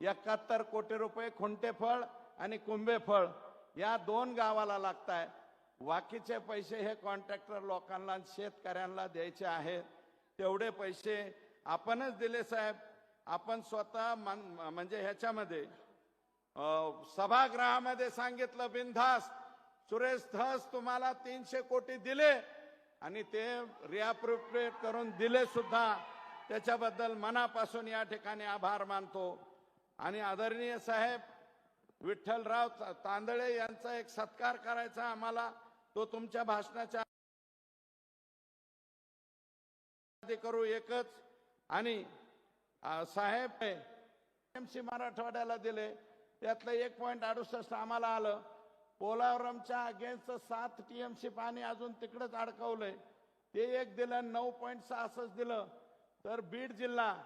एकाहत्तर कोटी रुपये खुंटेफळ आणि कुंभेफळ या दोन गावाला लागत आहे बाकीचे पैसे हे कॉन्ट्रॅक्टर लोकांना शेतकऱ्यांना द्यायचे आहेत. तेवढे पैसे आपणच दिले साहेब. आपण स्वतः मन- म्हणजे ह्याच्यामध्ये सभागृहामध्ये सांगितलं बिनधास्त सुरेश धस तुम्हाला तीनशे कोटी दिले आणि ते रिअप्रोप्रिएट करून दिले सुद्धा. त्याच्याबद्दल मनापासून या ठिकाणी आभार मानतो. आणि आदरणीय साहेब विठ्ठलराव तांदळे यांचा एक सत्कार करायचा आम्हाला. तो तुमच्या भाषणाच्या करू एकच. आणि अ, साहेब एमसी मराठवाड्याला दिले. त्यातलं एक पॉईंट अडुसष्ट आम्हाला आलं. पोलावरमच्या अगेन्स्ट सात टीएमसी पाणी अजून तिकडेच अडकवलंय. ते एक दिलं नऊ पॉईंट सहासष्ट दिलं. तर बीड जिल्हा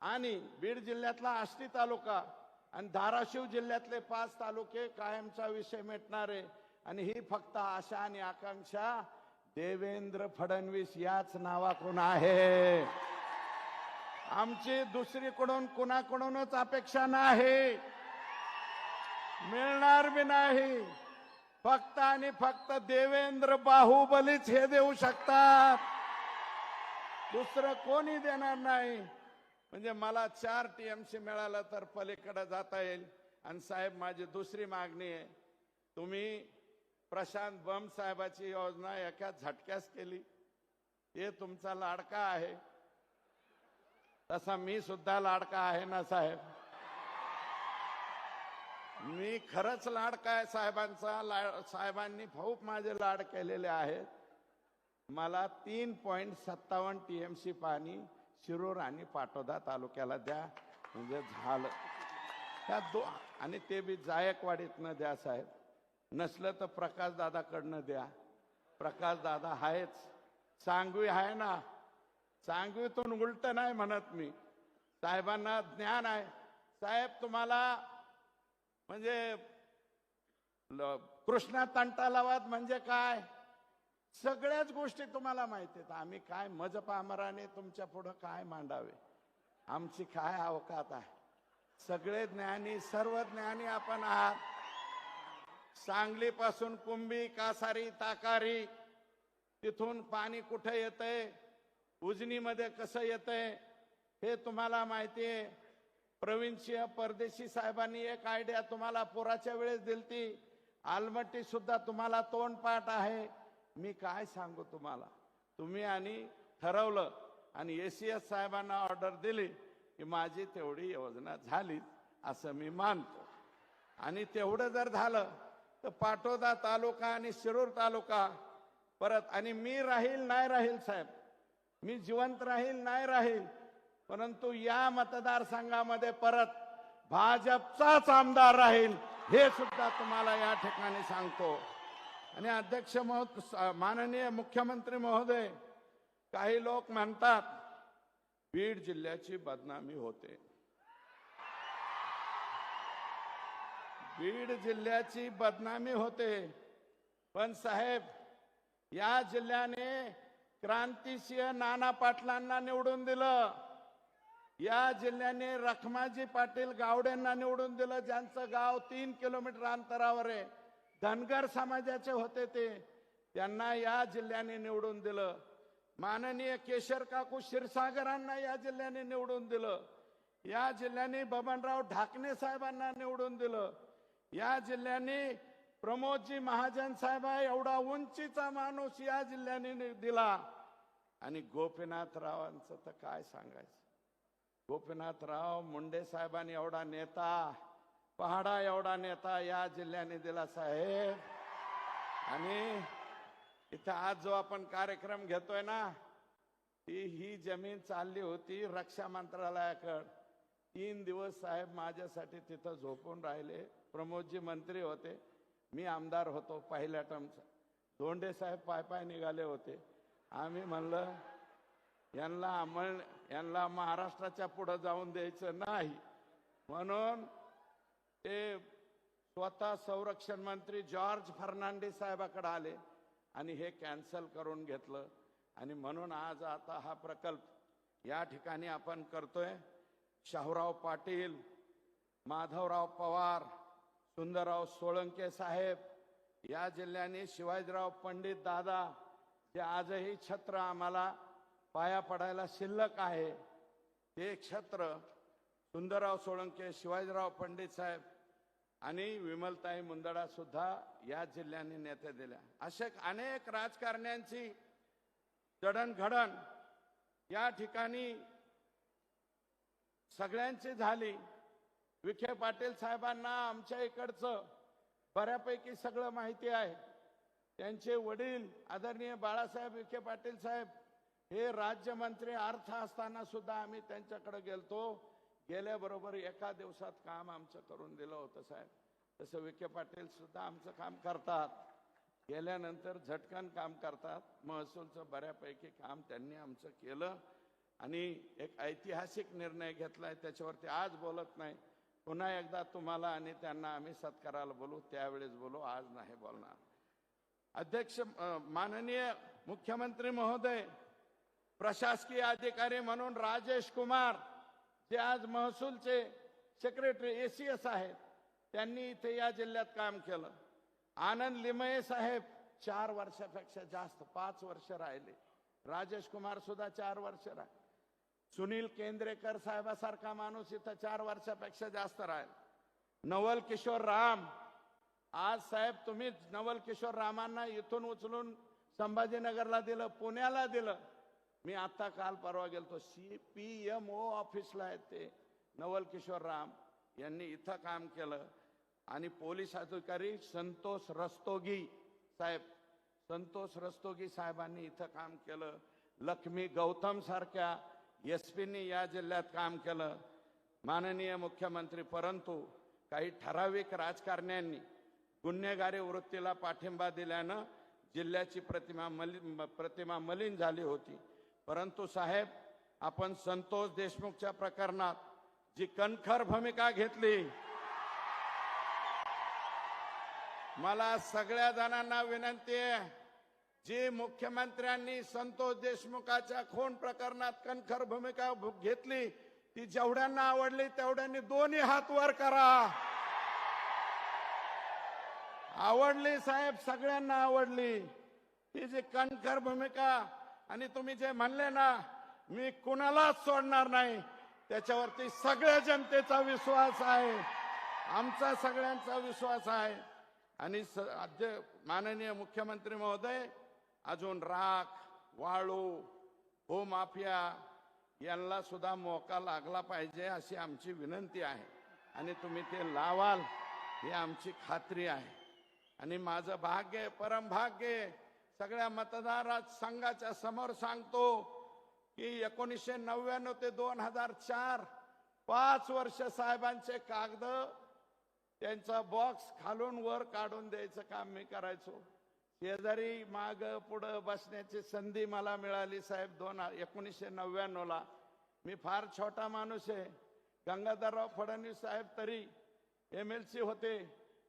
आणि बीड जिल्ह्यातला आष्टी तालुका आणि धाराशिव जिल्ह्यातले पाच तालुके कायमचा विषय मिटणारे आणि ही फक्त आशा आणि आकांक्षा देवेंद्र फडणवीस याच नावाकडून आहे. आमची दुसरीकडून कुणाकडूनच अपेक्षा नाही. मिळणार बी नाही. फक्त आणि फक्त देवेंद्र बाहुबलीच हे देऊ शकतात. दुसरं कोणी देणार नाही. म्हणजे मला चार टीएमसी मिळालं तर पलीकडे जाता येईल. आणि साहेब माझी दुसरी मागणी आहे. तुम्ही प्रशांत बम साहेबाची योजना एका झटक्यास केली. ते तुमचा लाडका आहे. तसा मी सुद्धा लाडका आहे ना साहेब? मी खरंच लाडका आहे साहेबांचा. ला साहेबांनी खूप माझे लाड केलेले आहेत. मला तीन पॉईंट सत्तावन्न टीएमसी पाणी शिरूर आणि पाटोदा तालुक्याला द्या म्हणजे झालं. त्या दो आणि ते बी जायकवाडीतनं द्या साहेब. नसलं तर प्रकाश दादाकडनं द्या. प्रकाश दादा आहेच. सांगवी आहे ना. सांगवीतून उलट नाही म्हणत मी. साहेबांना ज्ञान आहे. साहेब तुम्हाला म्हणजे ल- कृष्णा तंटालावाद म्हणजे काय? सगळ्याच गोष्टी तुम्हाला माहिती आहेत. आम्ही काय मजपामराने तुमच्या पुढं काय मांडावे? आमची काय अवकात आहे? सगळे ज्ञानी सर्व ज्ञानी आपण आहात. सांगलीपासून कुंभी कासारी ताकारी तिथून पाणी कुठे येतंय? उजनीमध्ये कसं येतंय? हे तुम्हाला माहिती आहे. प्रवीण सिंह परदेशी साहेबांनी एक आयडिया तुम्हाला पुराच्या वेळेस दिलती. आलमट्टी सुद्धा तुम्हाला तोंडपाठ आहे. मी काय सांगू तुम्हाला? तुम्ही आणि ठरवलं आणि ए सी एस साहेबांना ऑर्डर दिली की माझी तेवढी योजना झाली असं मी मानतो. आणि तेवढं जर झालं तर पाटोदा तालुका आणि शिरूर तालुका परत आणि मी राहील नाही राहील साहेब मी जिवंत राहील नाही राहील परंतु या मतदारसंघामध्ये परत भाजपचाच आमदार राहील हे सुद्धा तुम्हाला या ठिकाणी सांगतो. आणि अध्यक्ष माननीय मुख्यमंत्री महोदय काही लोक म्हणतात बीड जिल्ह्याची बदनामी होते. बीड जिल्ह्याची बदनामी होते. पण साहेब या जिल्ह्याने क्रांतिसिंह नाना पाटलांना निवडून दिलं. या जिल्ह्याने रखमाजी पाटील गावडेंना निवडून दिलं ज्यांचं गाव तीन किलोमीटर अंतरावर आहे. धनगर समाजाचे होते ते. त्यांना या जिल्ह्याने निवडून दिलं. माननीय केशर काकू क्षीरसागरांना या जिल्ह्याने निवडून दिलं. या जिल्ह्याने बबनराव ढाकणे साहेबांना निवडून दिलं. या जिल्ह्याने प्रमोदजी महाजन साहेब एवढा उंचीचा माणूस या जिल्ह्याने दिला. आणि गोपीनाथरावांचं तर काय सांगायचं? गोपीनाथराव मुंडे साहेबांनी एवढा नेता पहाडा एवढा नेता या जिल्ह्याने दिला साहेब. आणि इथं आज जो आपण कार्यक्रम घेतोय ना ती ही जमीन चालली होती रक्षा मंत्रालयाकडं. तीन दिवस साहेब माझ्यासाठी तिथं झोपून राहिले. प्रमोदजी मंत्री होते. मी आमदार होतो पहिल्या टर्मचा धोंडे साहेब पाय पाय निघाले होते. आम्ही म्हणलं यांना अंमल यांना महाराष्ट्राच्या पुढं जाऊन द्यायचं नाही. म्हणून ते स्वतः संरक्षण मंत्री जॉर्ज फर्नांडिस साहेबाकडे आले आणि हे कॅन्सल करून घेतलं. आणि म्हणून आज आता हा प्रकल्प या ठिकाणी आपण करतोय. शाहूराव पाटील माधवराव पवार सुंदरराव सोळंके साहेब या जिल्ह्याने शिवाजीराव पंडित दादा जे आजही छत्र आम्हाला पाया पडायला शिल्लक आहे ते छत्र सुंदरराव सोळंके शिवाजीराव पंडित साहेब आणि विमलताई मुंदडा सुद्धा या जिल्ह्याने नेते दिल्या. अशा अनेक राजकारण्यांची जडणघडण या ठिकाणी सगळ्यांची झाली. विखे पाटील साहेबांना आमच्या इकडचं बऱ्यापैकी सगळं माहिती आहे. त्यांचे वडील आदरणीय बाळासाहेब विखे पाटील साहेब हे राज्यमंत्री अर्थ असताना सुद्धा आम्ही त्यांच्याकडे गेलतो. गेल्याबरोबर एका दिवसात काम आमचं करून दिलं होतं साहेब. तसं विखे पाटील सुद्धा आमचं काम करतात. गेल्यानंतर झटकन काम करतात. महसूलचं बऱ्यापैकी काम त्यांनी आमचं केलं. आणि एक ऐतिहासिक निर्णय घेतलाय त्याच्यावरती आज बोलत नाही. पुन्हा एकदा तुम्हाला आणि त्यांना आम्ही सत्काराला बोलू त्यावेळेस बोलू आज नाही बोलणार. अध्यक्ष माननीय मुख्यमंत्री महोदय प्रशासकीय अधिकारी म्हणून राजेश कुमार जे आज महसूलचे सेक्रेटरी एसीएस आहेत. त्यांनी इथे या जिल्ह्यात काम केलं. आनंद लिमये साहेब चार वर्षापेक्षा जास्त पाच वर्ष राहिले. राजेश कुमार सुद्धा चार वर्ष राहिले. सुनील केंद्रेकर साहेबासारखा माणूस इथं चार वर्षापेक्षा जास्त राहील. नवल किशोर राम. आज साहेब तुम्ही नवल किशोर रामांना इथून उचलून संभाजीनगरला दिलं पुण्याला दिलं. मी आता काल परवा गेलतो. सी पी एम ओ ऑफिसला आहेत ते. नवल किशोर राम यांनी इथं काम केलं. आणि पोलीस अधिकारी संतोष रस्तोगी साहेब संतोष रस्तोगी साहेबांनी इथं काम केलं. लक्ष्मी गौतम सारख्या एस पीनी या जिल्ह्यात काम केलं. माननीय मुख्यमंत्री परंतु काही ठराविक राजकारण्यांनी गुन्हेगारी वृत्तीला पाठिंबा दिल्यानं जिल्ह्याची प्रतिमा मलिन प्रतिमा मलिन झाली होती. परंतु साहेब आपण संतोष देशमुखच्या प्रकरणात जी कणखर भूमिका घेतली मला सगळ्या जणांना विनंती आहे जी मुख्यमंत्र्यांनी संतोष देशमुखाच्या खून प्रकरणात कणखर भूमिका भू- घेतली ती जेवढ्यांना आवडली तेवढ्यांनी दोन्ही हात वर करा. आवडली साहेब सगळ्यांना आवडली. ही जी कणखर भूमिका आणि तुम्ही जे म्हणले ना मी कुणालाच सोडणार नाही. त्याच्यावरती सगळ्या जनतेचा विश्वास आहे. आमचा सगळ्यांचा विश्वास आहे. आणि स- माननीय मुख्यमंत्री महोदय अजून राख वाळू भूमाफिया यांना सुद्धा मोका लागला पाहिजे अशी आमची विनंती आहे. आणि तुम्ही ते लावाल ही आमची खात्री आहे. आणि माझं भाग्य परम भाग्य आहे. सगळ्या मतदार संघाच्या समोर सांगतो की एकोणीसशे नव्याण्णव ते दोन हजार चार पाच वर्ष साहेबांचे कागद त्यांचा बॉक्स खालून वर काढून द्यायचं काम मी करायचो. शेजारी माग पुढं बसण्याची संधी मला मिळाली साहेब दोन एकोणीसशे नव्याण्णवला. मी फार छोटा माणूस आहे. गंगाधरराव फडणवीस साहेब तरी एम एल सी होते.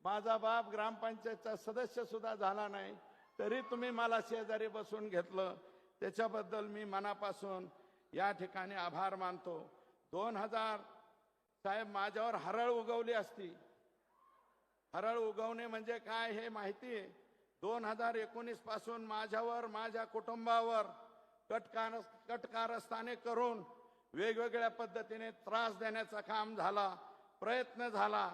माझा बाप ग्रामपंचायतचा सदस्य सुद्धा झाला नाही. तरी तुम्ही मला शेजारी बसून घेतलं. त्याच्याबद्दल मी मनापासून या ठिकाणी आभार मानतो. दोन हजार साहेब माझ्यावर हरळ उगवली असती. हरळ उगवणे म्हणजे काय हे माहिती? आहे दोन हजार एकोणीसपासून माझ्यावर माझ्या कुटुंबावर कटकार कटकारस्थाने करून वेगवेगळ्या पद्धतीने त्रास देण्याचा काम झाला प्रयत्न झाला.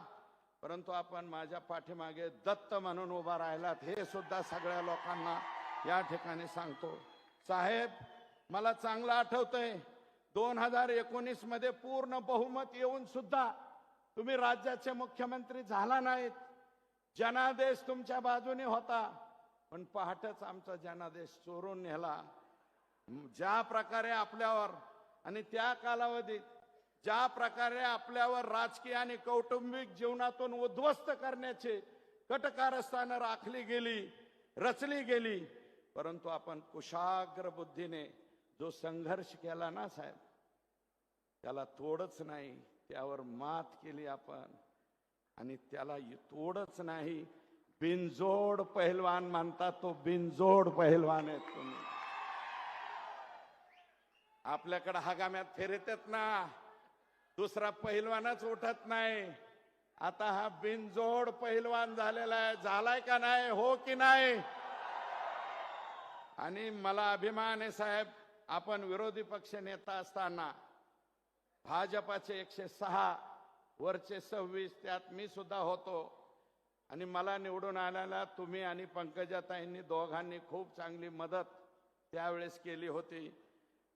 परंतु आपण माझ्या पाठीमागे दत्त म्हणून उभा राहिलात हे सुद्धा सगळ्या लोकांना या ठिकाणी सांगतो. साहेब मला चांगलं आठवतंय दोन हजार एकोणीसमध्ये पूर्ण बहुमत येऊन सुद्धा तुम्ही राज्याचे मुख्यमंत्री झाला नाहीत. जनादेश तुमच्या बाजूने होता पण पहाटच आमचा जनादेश चोरून नेला. ज्या प्रकारे आपल्यावर आणि त्या कालावधीत ज्या प्रकारे आपल्यावर राजकीय आणि कौटुंबिक जीवनातून उद्ध्वस्त करण्याचे कटकारस्थानं राखली गेली रचली गेली परंतु आपण कुशाग्र बुद्धीने जो संघर्ष केला ना साहेब त्याला तोडच नाही त्यावर मात केली आपण. आणि त्याला तोडच नाही बिनजोड पहिलवान मानतात तो बिनजोड पहिलवान आहे तुम्ही. आपल्याकडे हगाम्यात फिरतात ना. दुसरा पहिलवानच उठत नाही. आता हा बिनजोड पहिलवान झालेला आहे. झालाय का नाही? हो की नाही? आणि मला अभिमान आहे साहेब आपण विरोधी पक्ष नेता असताना भाजपाचे एकशे सहा वरचे सव्वीस त्यात मी सुद्धा होतो. आणि मला निवडून आल्याला तुम्ही आणि पंकजाताईंनी दोघांनी खूप चांगली मदत त्यावेळेस केली होती.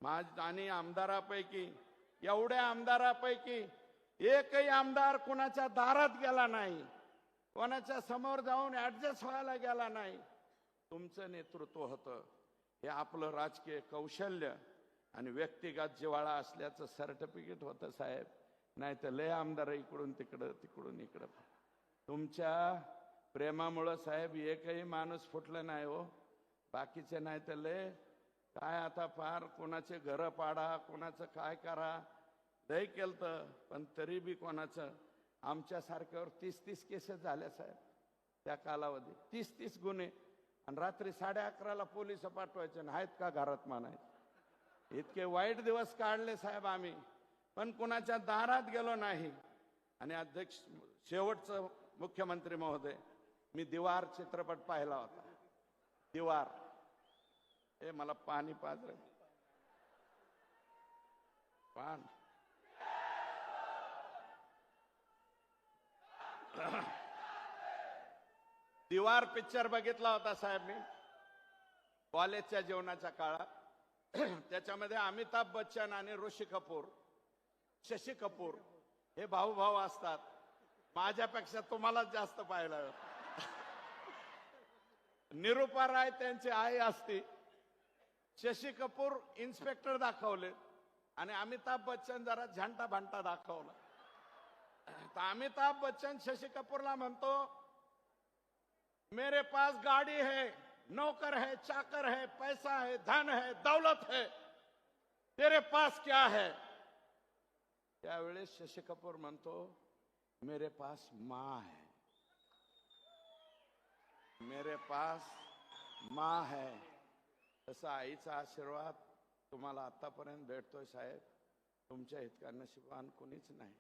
माझ आणि आमदारापैकी एवढ्या आमदारापैकी एकही आमदार कुणाच्या दारात गेला नाही. कोणाच्या समोर जाऊन ऍडजस्ट व्हायला गेला नाही. तुमचं नेतृत्व होतं. हे आपलं राजकीय कौशल्य आणि व्यक्तिगत जिव्हाळा असल्याचं सर्टिफिकेट होतं साहेब. नाही तर लय आमदार इकडून तिकडं तिकडून इकडं. तुमच्या प्रेमामुळं साहेब एकही माणूस फुटलं नाही हो. बाकीचे नाही तर लय काय आता फार कोणाचे घरं पाडा कोणाचं काय करा? लय केलं पण तरी बी कोणाचं? आमच्यासारख्यावर तीस तीस केसेस झाल्या साहेब त्या कालावधीत. तीस तीस गुन्हे. आणि रात्री साडे अकराला पोलीस पाठवायचे आणि आहेत का घरात म्हणायचे? इतके वाईट दिवस काढले साहेब आम्ही. पण कुणाच्या दारात गेलो नाही. आणि अध्यक्ष शेवटचं मुख्यमंत्री महोदय मी दिवार चित्रपट पाहिला होता. दिवार. हे मला पाणी पाजर पान. दिवार पिक्चर बघितला होता साहेब मी. कॉलेजच्या जेवणाच्या काळात. त्याच्यामध्ये अमिताभ बच्चन आणि ऋषी कपूर शशी कपूर हे भाऊ भाऊ असतात. माझ्यापेक्षा तुम्हालाच जास्त पाहिलं निरुपा राय त्यांची आई असती. शशी कपूर इन्स्पेक्टर दाखवले. आणि अमिताभ बच्चन जरा झंटा भांटा दाखवला. तर अमिताभ बच्चन शशी कपूरला म्हणतो मेरे पास गाड़ी है नौकर है चाकर है पैसा है धन है दौलत है. तेरे पास क्या है? त्यावेळेस शशी कपूर म्हणतो मेरे पास माँ है. मेरे पास माँ है. तसा आईचा आशीर्वाद तुम्हाला आतापर्यंत भेटतोय साहेब. तुमच्या इतका नशिबान कुणीच नाही.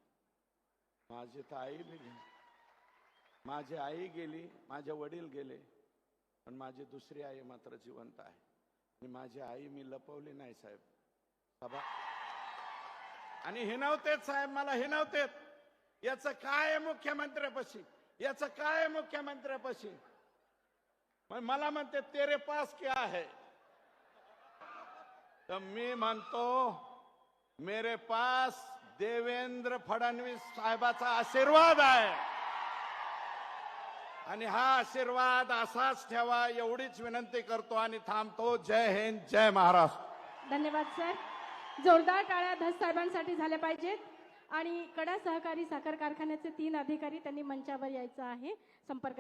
माझी तर आई गेली. माझी आई गेली माझे वडील गेले पण माझी दुसरी आई मात्र जिवंत आहे. आणि माझी आई मी लपवली नाही साहेब. सभा आणि हिनवतेत साहेब मला हिनवतेत याचं काय आहे मुख्यमंत्र्यापाशी? याचं काय आहे मुख्यमंत्र्यापाशी? मग मला म्हणते तेरे पास क्या है? तर मी म्हणतो मेरे पास देवेंद्र फडणवीस साहेबाचा आशीर्वाद आहे. आणि हा आशीर्वाद असाच ठेवा एवढीच विनंती करतो आणि थांबतो. जय हिंद जय महाराष्ट्र. धन्यवाद सर. जोरदार टाळ्या धस साहेबांसाठी झाल्या पाहिजेत. आणि कडा सहकारी साखर कारखान्याचे तीन अधिकारी त्यांनी मंचावर यायचं आहे. संपर्क